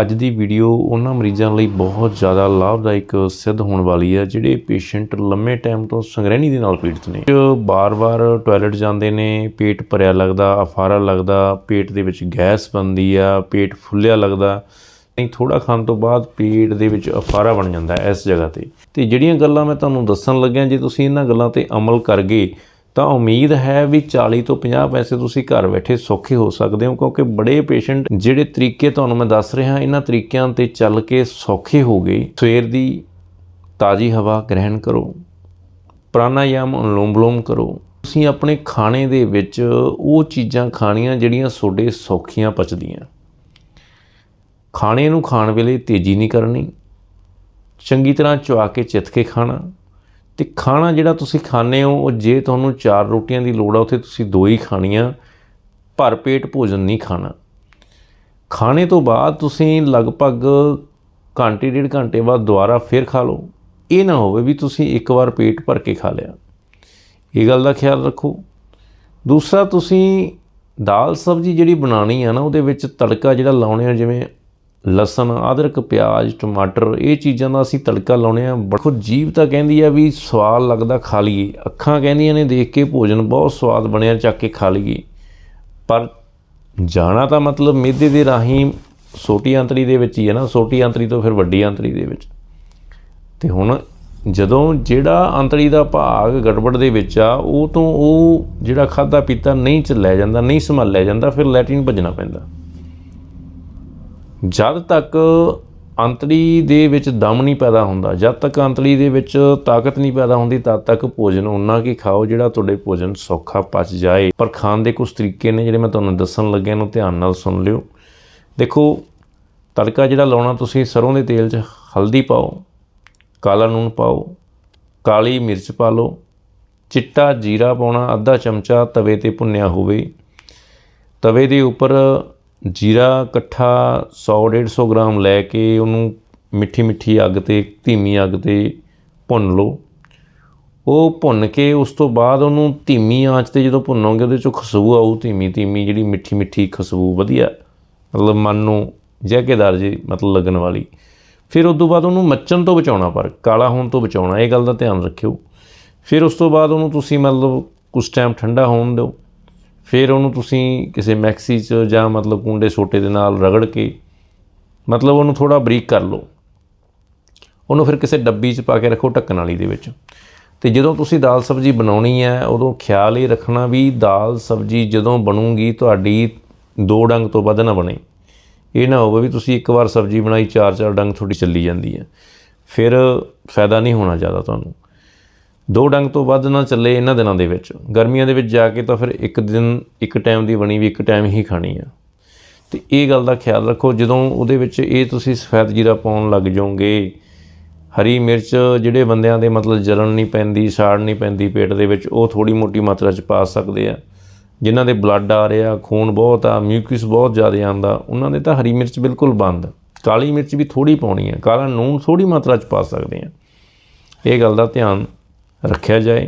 ਅੱਜ ਦੀ ਵੀਡੀਓ ਉਹਨਾਂ ਮਰੀਜ਼ਾਂ ਲਈ ਬਹੁਤ ਜ਼ਿਆਦਾ ਲਾਭਦਾਇਕ ਸਿੱਧ ਹੋਣ ਵਾਲੀ ਹੈ, ਜਿਹੜੇ ਪੇਸ਼ੈਂਟ ਲੰਮੇ ਟਾਈਮ ਤੋਂ ਸੰਗ੍ਰਹਿਣੀ ਦੇ ਨਾਲ ਪੀੜਤ ਨੇ। ਜੋ ਬਾਰ-ਬਾਰ ਟਾਇਲਟ ਜਾਂਦੇ ਨੇ, ਪੇਟ ਭਰਿਆ ਲੱਗਦਾ, ਅਫਾਰਾ ਲੱਗਦਾ, ਪੇਟ ਦੇ ਵਿੱਚ ਗੈਸ ਬਣਦੀ ਆ, ਪੇਟ ਫੁੱਲਿਆ ਲੱਗਦਾ, ਨਹੀਂ ਥੋੜਾ ਖਾਣ ਤੋਂ ਬਾਅਦ ਪੇਟ ਦੇ ਵਿੱਚ ਅਫਾਰਾ ਬਣ ਜਾਂਦਾ ਇਸ ਜਗ੍ਹਾ ਤੇ। ਤੇ ਜਿਹੜੀਆਂ ਗੱਲਾਂ ਮੈਂ ਤੁਹਾਨੂੰ ਦੱਸਣ ਲੱਗਿਆ, ਜੇ ਤੁਸੀਂ ਇਹਨਾਂ ਗੱਲਾਂ ਤੇ ਅਮਲ ਕਰ ਗਏ ਤਾਂ ਉਮੀਦ ਹੈ ਵੀ 40 ਤੋਂ 50 ਪੈਸੇ ਤੁਸੀਂ ਘਰ ਬੈਠੇ ਸੌਖੇ ਹੋ ਸਕਦੇ ਹੋ, ਕਿਉਂਕਿ ਬੜੇ ਪੇਸ਼ੈਂਟ ਜਿਹੜੇ ਤਰੀਕੇ ਤੁਹਾਨੂੰ ਮੈਂ ਦੱਸ ਰਿਹਾ, ਇਹਨਾਂ ਤਰੀਕਿਆਂ ਤੇ ਚੱਲ ਕੇ ਸੌਖੇ ਹੋ ਗਏ। ਸਵੇਰ ਦੀ ਤਾਜ਼ੀ ਹਵਾ ਗ੍ਰਹਿਣ ਕਰੋ, ਪ੍ਰਾਣਾਯਾਮ ਅਨੁਲੋਮ ਵਿਲੋਮ ਕਰੋ। ਤੁਸੀਂ ਆਪਣੇ ਖਾਣੇ ਦੇ ਵਿੱਚ ਉਹ ਚੀਜ਼ਾਂ ਖਾਣੀਆਂ ਜਿਹੜੀਆਂ ਤੁਹਾਡੇ ਸੌਖੀਆਂ ਪਚਦੀਆਂ। ਖਾਣੇ ਨੂੰ ਖਾਣ ਵੇਲੇ ਤੇਜ਼ੀ ਨਹੀਂ ਕਰਨੀ, ਚੰਗੀ ਤਰ੍ਹਾਂ ਚਵਾ ਕੇ ਚਿੱਤ ਕੇ ਖਾਣਾ ਤੇ ਖਾਣਾ ਜਿਹੜਾ ਤੁਸੀਂ ਖਾਣੇ ਹੋ, ਉਹ ਜੇ ਤੁਹਾਨੂੰ ਚਾਰ ਰੋਟੀਆਂ ਦੀ ਲੋੜ ਆ, ਉੱਥੇ ਤੁਸੀਂ ਦੋ ਹੀ ਖਾਣੀਆਂ। ਭਰ ਪੇਟ ਭੋਜਨ ਨਹੀਂ ਖਾਣਾ। ਖਾਣੇ ਤੋਂ ਬਾਅਦ ਤੁਸੀਂ ਲਗਭਗ ਘੰਟੇ, ਡੇਢ ਘੰਟੇ ਬਾਅਦ ਦੁਬਾਰਾ ਫਿਰ ਖਾ ਲਓ। ਇਹ ਨਾ ਹੋਵੇ ਵੀ ਤੁਸੀਂ ਇੱਕ ਵਾਰ ਪੇਟ ਭਰ ਕੇ ਖਾ ਲਿਆ। ਇਹ ਗੱਲ ਦਾ ਖਿਆਲ ਰੱਖੋ। ਦੂਸਰਾ, ਤੁਸੀਂ ਦਾਲ ਸਬਜ਼ੀ ਜਿਹੜੀ ਬਣਾਣੀ ਆ ਨਾ, ਉਹਦੇ ਵਿੱਚ ਤੜਕਾ ਜਿਹੜਾ ਲਾਉਣੇ ਆ, ਜਿਵੇਂ ਲਸਣ, ਅਦਰਕ, ਪਿਆਜ਼, ਟਮਾਟਰ ਇਹ ਚੀਜ਼ਾਂ ਦਾ ਅਸੀਂ ਤੜਕਾ ਲਾਉਣੇ ਆ। ਬੜੋ ਜੀਭ ਤਾਂ ਕਹਿੰਦੀ ਆ ਵੀ ਸਵਾਦ ਲੱਗਦਾ ਖਾ ਲਈਏ। ਅੱਖਾਂ ਕਹਿੰਦੀਆਂ ਨੇ ਦੇਖ ਕੇ ਭੋਜਨ ਬਹੁਤ ਸਵਾਦ ਬਣਿਆ, ਚੱਕ ਕੇ ਖਾ ਲਈਏ। ਪਰ ਜਾਣਾ ਤਾਂ ਮਤਲਬ ਮਿਹਦੇ ਦੇ ਰਾਹੀਂ ਛੋਟੀ ਆਂਤੜੀ ਦੇ ਵਿੱਚ ਹੀ ਹੈ ਨਾ। ਛੋਟੀ ਆਂਤੜੀ ਤੋਂ ਫਿਰ ਵੱਡੀ ਆਂਤੜੀ ਦੇ ਵਿੱਚ। ਤੇ ਹੁਣ ਜਦੋਂ ਜਿਹੜਾ ਆਂਤੜੀ ਦਾ ਭਾਗ ਗੜਬੜ ਦੇ ਵਿੱਚ ਆ, ਉਹ ਤੋਂ ਉਹ ਜਿਹੜਾ ਖਾਦਾ ਪੀਤਾ ਨਹੀਂ ਚੱਲਿਆ ਜਾਂਦਾ, ਨਹੀਂ ਸੰਭਾਲਿਆ ਜਾਂਦਾ, ਫਿਰ ਲੈਟਰਿਨ ਭੱਜਣਾ ਪੈਂਦਾ। ਜਦ ਤੱਕ ਅੰਤੜੀ ਦੇ ਵਿੱਚ ਦਮ ਨਹੀਂ ਪੈਦਾ ਹੁੰਦਾ, ਜਦ ਤੱਕ ਅੰਤੜੀ ਦੇ ਵਿੱਚ ਤਾਕਤ ਨਹੀਂ ਪੈਦਾ ਹੁੰਦੀ, ਤਦ ਤੱਕ ਭੋਜਨ ਉਨਾ ਕੀ ਖਾਓ ਜਿਹੜਾ ਤੁਹਾਡੇ ਭੋਜਨ ਸੌਖਾ ਪਚ ਜਾਏ। ਪਰ ਖਾਣ ਦੇ ਕੁਝ ਤਰੀਕੇ ਨੇ ਜਿਹੜੇ ਮੈਂ ਤੁਹਾਨੂੰ ਦੱਸਣ ਲੱਗਿਆ ਨੂੰ ਧਿਆਨ ਨਾਲ ਸੁਣ ਲਿਓ। ਦੇਖੋ, ਤੜਕਾ ਜਿਹੜਾ ਲਾਉਣਾ, ਤੁਸੀਂ ਸਰੋਂ ਦੇ ਤੇਲ 'ਚ ਹਲਦੀ ਪਾਓ, ਕਾਲਾ ਨੂਣ ਪਾਓ, ਕਾਲੀ ਮਿਰਚ ਪਾ ਲਓ, ਚਿੱਟਾ ਜੀਰਾ ਪਾਉਣਾ, ਅੱਧਾ ਚਮਚਾ ਤਵੇ ਤੇ ਭੁੰਨਿਆ ਹੋਵੇ, ਤਵੇ ਦੇ ਉੱਪਰ ਜੀਰਾ ਇਕੱਠਾ 100 150 ਗ੍ਰਾਮ ਲੈ ਕੇ ਉਹਨੂੰ ਮਿੱਠੀ ਮਿੱਠੀ ਅੱਗ ਤੇ, ਧੀਮੀ ਅੱਗ ਤੇ ਭੁੰਨ ਲਓ। ਉਹ ਭੁੰਨ ਕੇ ਉਸ ਤੋਂ ਬਾਅਦ ਉਹਨੂੰ ਧੀਮੀ ਆਂਚ ਤੇ ਜਦੋਂ ਭੁੰਨੋਗੇ ਉਹਦੇ ਚੋਂ ਖੁਸ਼ਬੂ ਆਊ, ਧੀਮੀ ਧੀਮੀ ਜਿਹੜੀ ਮਿੱਠੀ ਮਿੱਠੀ ਖੁਸ਼ਬੂ, ਵਧੀਆ। ਮਤਲਬ ਮਨ ਨੂੰ ਜ਼ਹਿਕੇਦਾਰ ਜੀ ਮਤਲਬ ਲੱਗਣ ਵਾਲੀ। ਫਿਰ ਉਸ ਤੋਂ ਬਾਅਦ ਉਹਨੂੰ ਮੱਚਣ ਤੋਂ ਬਚਾਉਣਾ ਪਰ, ਕਾਲਾ ਹੋਣ ਤੋਂ ਬਚਾਉਣਾ, ਇਹ ਗੱਲ ਦਾ ਧਿਆਨ ਰੱਖਿਓ। ਫਿਰ ਉਸ ਤੋਂ ਬਾਅਦ ਉਹਨੂੰ ਤੁਸੀਂ ਮਤਲਬ ਕੁਝ ਟਾਈਮ ਠੰਡਾ ਹੋਣ ਦਿਓ। ਫਿਰ ਉਹਨੂੰ ਤੁਸੀਂ ਕਿਸੇ ਮੈਕਸੀ 'ਚ ਜਾਂ ਮਤਲਬ ਕੁੰਡੇ ਛੋਟੇ ਦੇ ਨਾਲ ਰਗੜ ਕੇ ਮਤਲਬ ਉਹਨੂੰ ਥੋੜਾ ਬਰੀਕ ਕਰ ਲਓ। ਉਹਨੂੰ ਫਿਰ ਕਿਸੇ ਡੱਬੀ 'ਚ ਪਾ ਕੇ ਰੱਖੋ ਢੱਕਣ ਵਾਲੀ ਦੇ ਵਿੱਚ। ਤੇ ਜਦੋਂ ਤੁਸੀਂ ਦਾਲ ਸਬਜ਼ੀ ਬਣਾਉਣੀ ਹੈ, ਉਦੋਂ ਖਿਆਲ ਇਹ ਰੱਖਣਾ ਵੀ ਦਾਲ ਸਬਜ਼ੀ ਜਦੋਂ ਬਣੂਗੀ ਤੁਹਾਡੀ ਦੋ ਡੰਗ ਤੋਂ ਵੱਧ ਨਾ ਬਣੇ। ਇਹ ਨਾ ਹੋਵੇ ਵੀ ਤੁਸੀਂ ਇੱਕ ਵਾਰ ਸਬਜ਼ੀ ਬਣਾਈ ਚਾਰ ਚਾਰ ਡੰਗ ਤੁਹਾਡੀ ਚੱਲੀ ਜਾਂਦੀ ਹੈ। ਫਿਰ ਫਾਇਦਾ ਨਹੀਂ ਹੋਣਾ ਜ਼ਿਆਦਾ ਤੁਹਾਨੂੰ। ਦੋ ਡੰਗ ਤੋਂ ਵੱਧ ਨਾ ਚੱਲੇ ਇਹਨਾਂ ਦਿਨਾਂ ਦੇ ਵਿੱਚ। ਗਰਮੀਆਂ ਦੇ ਵਿੱਚ ਜਾ ਕੇ ਤਾਂ ਫਿਰ ਇੱਕ ਦਿਨ, ਇੱਕ ਟਾਈਮ ਦੀ ਬਣੀ ਵੀ ਇੱਕ ਟਾਈਮ ਹੀ ਖਾਣੀ ਆ। ਤੇ ਇਹ ਗੱਲ ਦਾ ਖਿਆਲ ਰੱਖੋ, ਜਦੋਂ ਉਹਦੇ ਵਿੱਚ ਇਹ ਤੁਸੀਂ ਸਫੈਦ ਜੀਰਾ ਪਾਉਣ ਲੱਗ ਜਾਓਗੇ, ਹਰੀ ਮਿਰਚ ਜਿਹੜੇ ਬੰਦਿਆਂ ਦੇ ਮਤਲਬ ਜਲਣ ਨਹੀਂ ਪੈਂਦੀ, ਸਾੜ ਨਹੀਂ ਪੈਂਦੀ ਪੇਟ ਦੇ ਵਿੱਚ, ਉਹ ਥੋੜੀ ਮੋਟੀ ਮਾਤਰਾ 'ਚ ਪਾ ਸਕਦੇ ਆ। ਜਿਨ੍ਹਾਂ ਦੇ ਬਲੱਡ ਆ ਰਿਹਾ, ਖੂਨ ਬਹੁਤ ਆ ਮਿਊਕਸ ਬਹੁਤ ਜ਼ਿਆਦਾ ਆਂਦਾ ਉਹਨਾਂ ਦੇ ਤਾਂ ਹਰੀ ਮਿਰਚ ਬਿਲਕੁਲ ਬੰਦ। ਕਾਲੀ ਮਿਰਚ ਵੀ ਥੋੜੀ ਪਾਉਣੀ ਹੈ ਕਾਲਾ ਨੂਣ ਥੋੜੀ ਮਾਤਰਾ 'ਚ ਪਾ ਸਕਦੇ ਆ। ਇਹ ਗੱਲ ਦਾ ਧਿਆਨ ਰੱਖਿਆ ਜਾਏ।